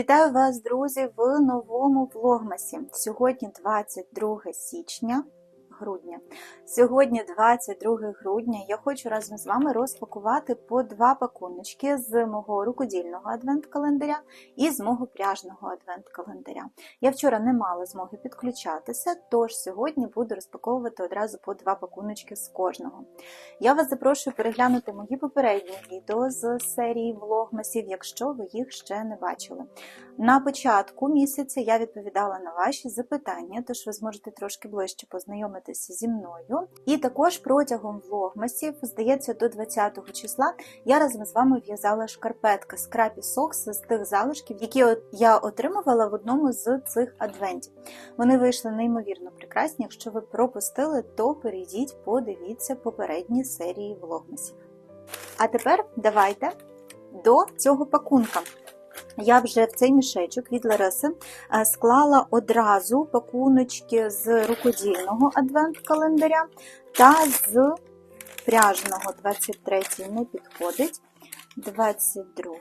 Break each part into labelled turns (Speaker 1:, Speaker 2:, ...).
Speaker 1: Вітаю вас, друзі, в новому влогмасі. Сьогодні 22 січня. Грудня. Сьогодні 22 грудня. Я хочу разом з вами розпакувати по два пакуночки з мого рукодільного адвент-календаря і з мого пряжного адвент-календаря. Я вчора не мала змоги підключатися, тож сьогодні буду розпаковувати одразу по два пакуночки з кожного. Я вас запрошую переглянути мої попередні відео з серії влогмасів, якщо ви їх ще не бачили. На початку місяця я відповідала на ваші запитання, тож ви зможете трошки ближче познайомитися зі мною. І також протягом влогмасів, здається, до 20 числа я разом з вами в'язала шкарпетки з крапі сокс з тих залишків, які я отримувала в одному з цих адвентів. Вони вийшли неймовірно прекрасні. Якщо ви пропустили, то перейдіть, подивіться попередні серії влогмасів. А тепер давайте до цього пакунка. Я вже в цей мішечок від Лариси е, склала одразу пакуночки з рукодільного адвент-календаря та з пряжного 23-й не підходить. 22,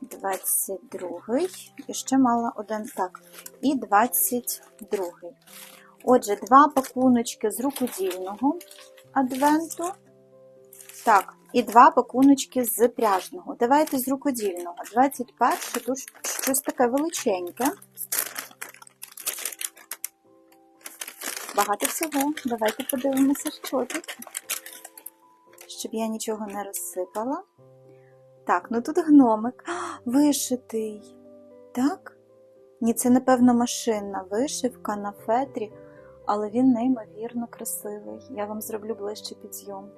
Speaker 1: 22, і ще мала один так, і 22-й. Отже, два пакуночки з рукодільного адвенту. Так, і два пакуночки з пряжного. Давайте з рукодільного. 21 тут щось таке величеньке. Багато всього. Давайте подивимося, що тут. Щоб я нічого не розсипала. Так, ну тут гномик. А, вишитий. Так? Ні, це, напевно, машинна вишивка на фетрі, але він неймовірно красивий. Я вам зроблю ближче підйом.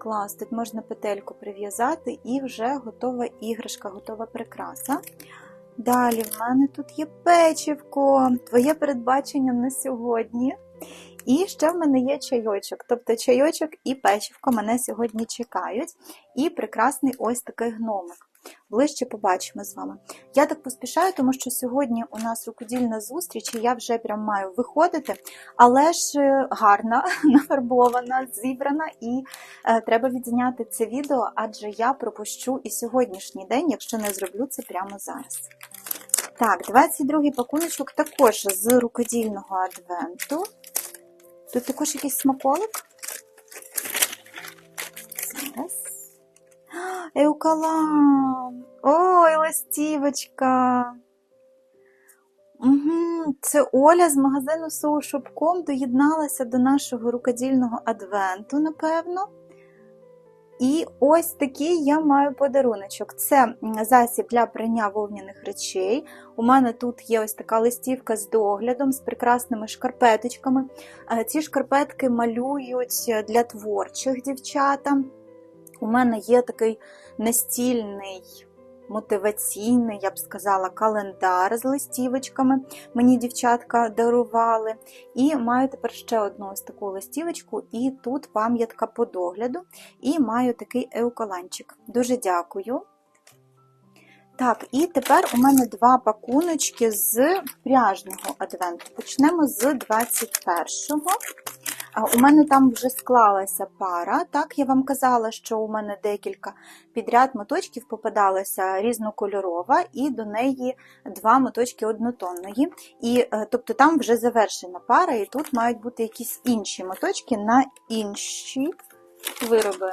Speaker 1: Клас, тут можна петельку прив'язати і вже готова іграшка, готова прикраса. Далі в мене тут є печивко, твоє передбачення на сьогодні. І ще в мене є чайочок. Тобто чайочок і печивко мене сьогодні чекають. І прекрасний ось такий гномик. Ближче побачимо з вами. Я так поспішаю, тому що сьогодні у нас рукодільна зустріч, і я вже прям маю виходити, але ж гарна, нафарбована, зібрана, і е, треба відзняти це відео, адже я пропущу і сьогоднішній день, якщо не зроблю це прямо зараз. Так, 22-й пакуночок також з рукодільного адвенту. Тут також якийсь смаколик. Зараз. Еукалам! Ой, листівочка! Угу, Це Оля з магазину Соушопком доєдналася до нашого рукодільного адвенту, напевно. І ось такий я маю подаруночок. Це засіб для прання вовняних речей. У мене тут є ось така листівка з доглядом, з прекрасними шкарпеточками. Ці шкарпетки малюють для творчих дівчата. У мене є такий настільний, мотиваційний, я б сказала, календар з листівочками. Мені дівчатка дарували. І маю тепер ще одну ось таку листівочку, і тут пам'ятка по догляду. І маю такий еуколанчик. Дуже дякую. Так, і тепер у мене два пакуночки з пряжного адвенту. Почнемо з 21-го. У мене там вже склалася пара. Так, я вам казала, що у мене декілька підряд моточків попадалася різнокольорова, і до неї два моточки однотонної. І, Тобто там вже завершена пара, і тут мають бути якісь інші моточки на інші вироби.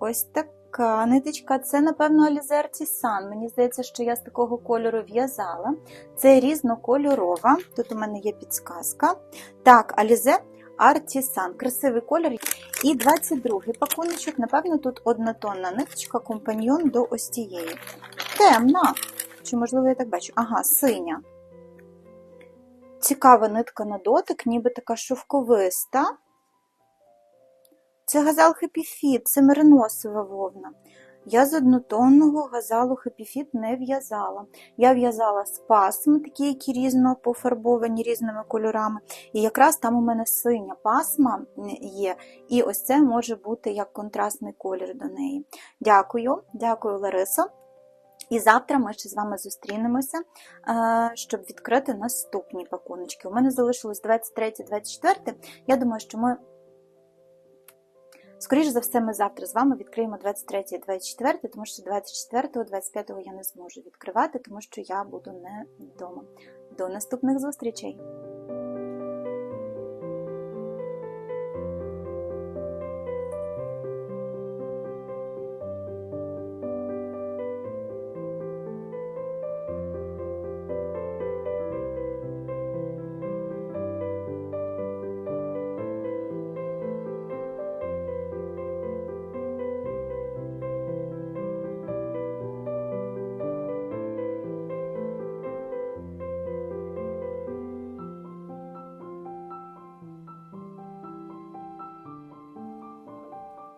Speaker 1: Ось так. Така ниточка, це, напевно, Alize Artisan. Мені здається, що я з такого кольору в'язала. Це різнокольорова. Тут у мене є підсказка. Так, Alize Artisan. Красивий колір. І 22-й пакуночок, напевно, тут однотонна ниточка, компаньйон до ось тієї. Темна. Чи, можливо, я так бачу? Ага, синя. Цікава нитка на дотик, ніби така шовковиста. Це газал Fit, це мериносова вовна. Я з однотонного газалу Fit не в'язала. Я в'язала з пасм, такі, які різно пофарбовані різними кольорами. І якраз там у мене синя пасма є. І ось це може бути як контрастний колір до неї. Дякую, дякую, Ларисо. І завтра ми ще з вами зустрінемося, щоб відкрити наступні пакуночки. У мене залишилось 23-24. Я думаю, що ми Скоріше за все, ми завтра з вами відкриємо 23 і 24, тому що 24, 25 я не зможу відкривати, тому що я буду не вдома. До наступних зустрічей!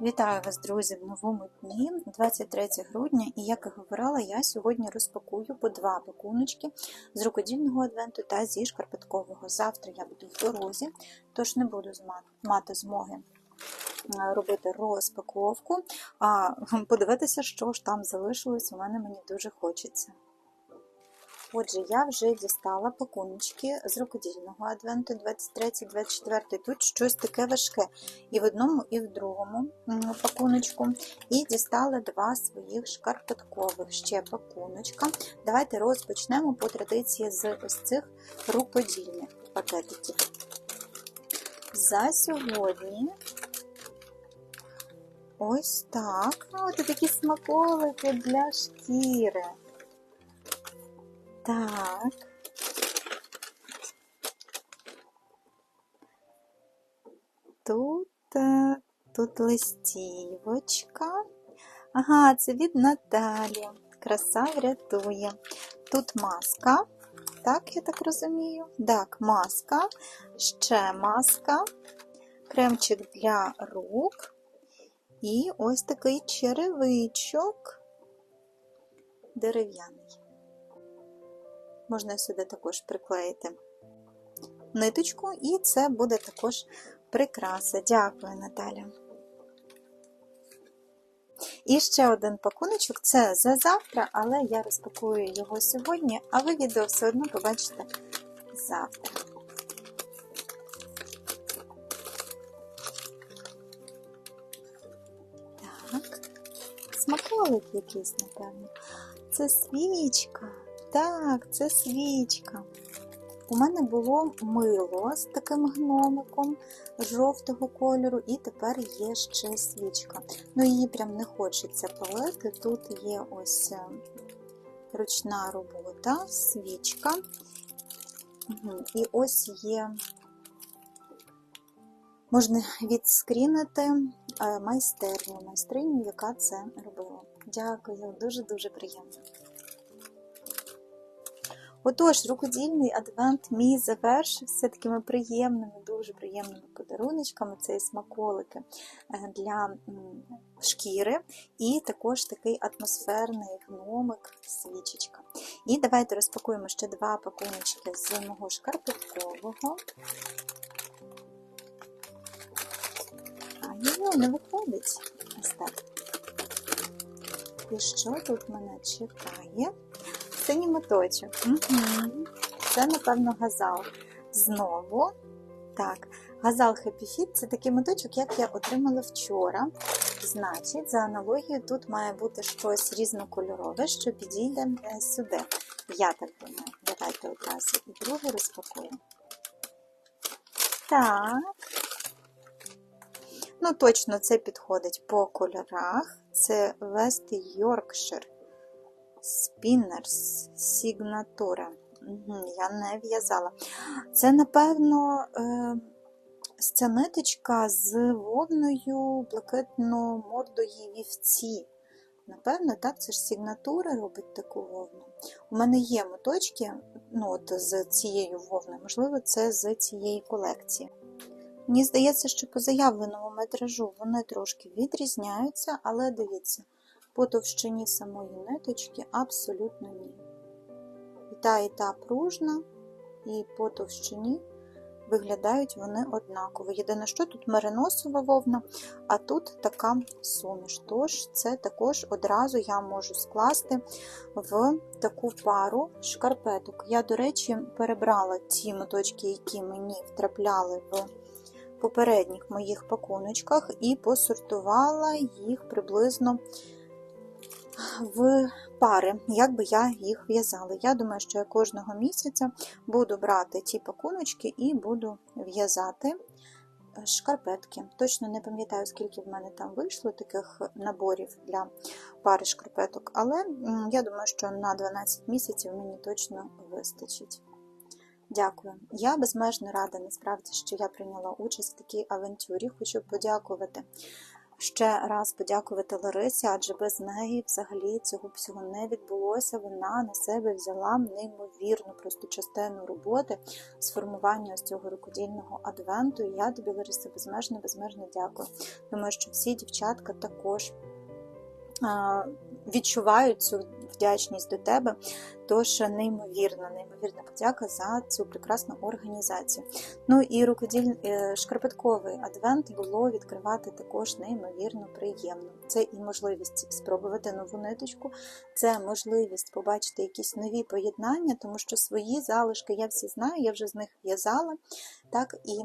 Speaker 1: Вітаю вас, друзі, в новому дні, 23 грудня, і як і говорила, я сьогодні розпакую по два пакуночки з рукодільного адвенту та зі шкарпеткового. Завтра я буду в дорозі, тож не буду мати змоги робити розпаковку, а подивитися, що ж там залишилось, у мене мені дуже хочеться. Отже, я вже дістала пакуночки з рукодільного адвенту 23-24. Тут щось таке важке. І в одному, і в другому пакуночку. І дістала два своїх шкарпеткових ще пакуночка. Давайте розпочнемо по традиції з ось цих рукодільних пакетиків. За сьогодні. Ось так. Ось такі смаколики для шкіри. Так. Тут, е, тут листівочка. Ага, це від Наталі. Краса врятує. Тут маска. Так, я так розумію. Так, маска, ще маска, кремчик для рук. І ось такий черевичок дерев'яний. Можна сюди також приклеїти ниточку, і це буде також прикраса. Дякую, Наталя. І ще один пакуночок це за завтра, але я розпакую його сьогодні, а ви відео все одно побачите завтра. Так, смаколик якийсь, напевно. Це свічка. Так, це свічка. У мене було мило з таким гномиком жовтого кольору, і тепер є ще свічка. Ну, її прям не хочеться палити. Тут є ось е, ручна робота, свічка. І ось є, можна відскрінити е, майстерню, майстриню, яка це робила. Дякую, дуже-дуже приємно. Отож, рукодільний адвент мій завершився такими приємними, дуже приємними подаруночками. Це і смаколики е, для шкіри, і також такий атмосферний гномик, свічечка. І давайте розпакуємо ще два пакуночки з мого шкарпеткового. А його не виходить. Ось. І що тут мене чекає? Синій моточок. Угу. Це, напевно, газал. Знову. Так, газал Happy Fit це такий моточок, як я отримала вчора. Значить, за аналогією, тут має бути щось різнокольорове, що підійде е, сюди. Я так думаю. Давайте одразу і друге розпакуємо. Так. Ну, точно це підходить по кольорах. Це West Yorkshire. Spinners Signature. Я не в'язала. Це, напевно, е, ця ниточка з вовною блакитно-мордої вівці. Напевно, так, це ж сигнатура робить таку вовну. У мене є моточки ну, от, з цією вовною, можливо, це з цієї колекції. Мені здається, що по заявленому метражу вони трошки відрізняються, але дивіться, по товщині самої ниточки абсолютно ні. І та, і та пружна, і по товщині виглядають вони однаково. Єдине, що тут мериносова вовна, а тут така суміш. Тож, це також одразу я можу скласти в таку пару шкарпеток. Я, до речі, перебрала ті моточки, які мені втрапляли в попередніх моїх пакуночках і посортувала їх приблизно в пари, як би я їх в'язала. Я думаю, що я кожного місяця буду брати ті пакуночки і буду в'язати шкарпетки. Точно не пам'ятаю, скільки в мене там вийшло таких наборів для пари шкарпеток, але я думаю, що на 12 місяців мені точно вистачить. Дякую. Я безмежно рада, насправді, що я прийняла участь в такій авантюрі. Хочу подякувати ще раз подякувати Ларисі, адже без неї взагалі цього всього не відбулося. Вона на себе взяла неймовірну просто частину роботи з формування ось цього рукодільного адвенту. Я тобі, Лариса, безмежно, безмежно дякую. Думаю, що всі дівчатка також відчувають цю вдячність до тебе. Тож неймовірна, неймовірна подяка за цю прекрасну організацію. Ну і рукоділь е, шкарпетковий адвент було відкривати також неймовірно приємно. Це і можливість спробувати нову ниточку, це можливість побачити якісь нові поєднання, тому що свої залишки я всі знаю, я вже з них в'язала. так, і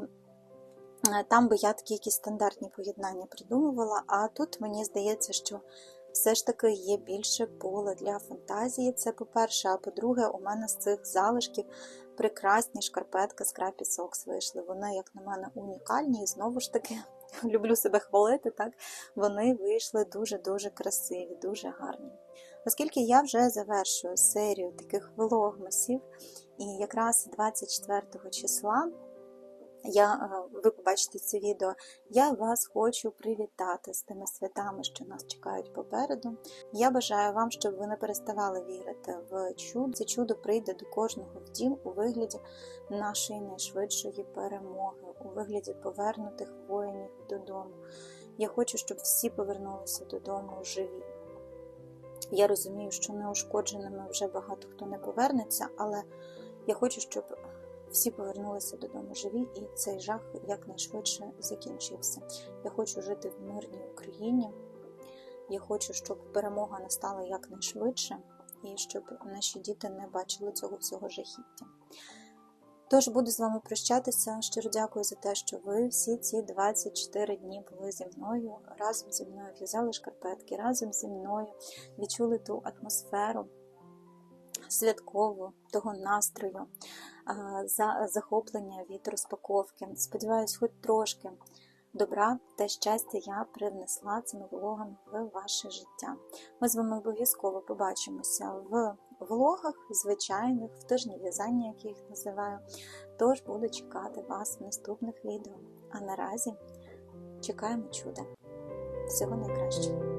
Speaker 1: е, там би я такі якісь стандартні поєднання придумувала, а тут мені здається, що все ж таки є більше поле для фантазії. Це по-перше, а по-друге, у мене з цих залишків прекрасні шкарпетки з Крапі Сокс вийшли. Вони, як на мене, унікальні, і знову ж таки, люблю себе хвалити, так вони вийшли дуже-дуже красиві, дуже гарні. Оскільки я вже завершую серію таких влогмасів, і якраз 24 числа я, е, ви побачите це відео, я вас хочу привітати з тими святами, що нас чекають попереду. Я бажаю вам, щоб ви не переставали вірити в чудо. Це чудо прийде до кожного в дім у вигляді нашої найшвидшої перемоги, у вигляді повернутих воїнів додому. Я хочу, щоб всі повернулися додому живі. Я розумію, що неушкодженими вже багато хто не повернеться, але я хочу, щоб всі повернулися додому живі, і цей жах якнайшвидше закінчився. Я хочу жити в мирній Україні. Я хочу, щоб перемога настала якнайшвидше, і щоб наші діти не бачили цього всього жахіття. Тож буду з вами прощатися. Щиро дякую за те, що ви всі ці 24 дні були зі мною, разом зі мною в'язали шкарпетки, разом зі мною відчули ту атмосферу святкову, того настрою, за захоплення від розпаковки. Сподіваюсь, хоч трошки добра та щастя я привнесла цими влогами в ваше життя. Ми з вами обов'язково побачимося в влогах, звичайних, в тижні в'язання, як я їх називаю. Тож буду чекати вас в наступних відео. А наразі чекаємо чуда. Всього найкращого!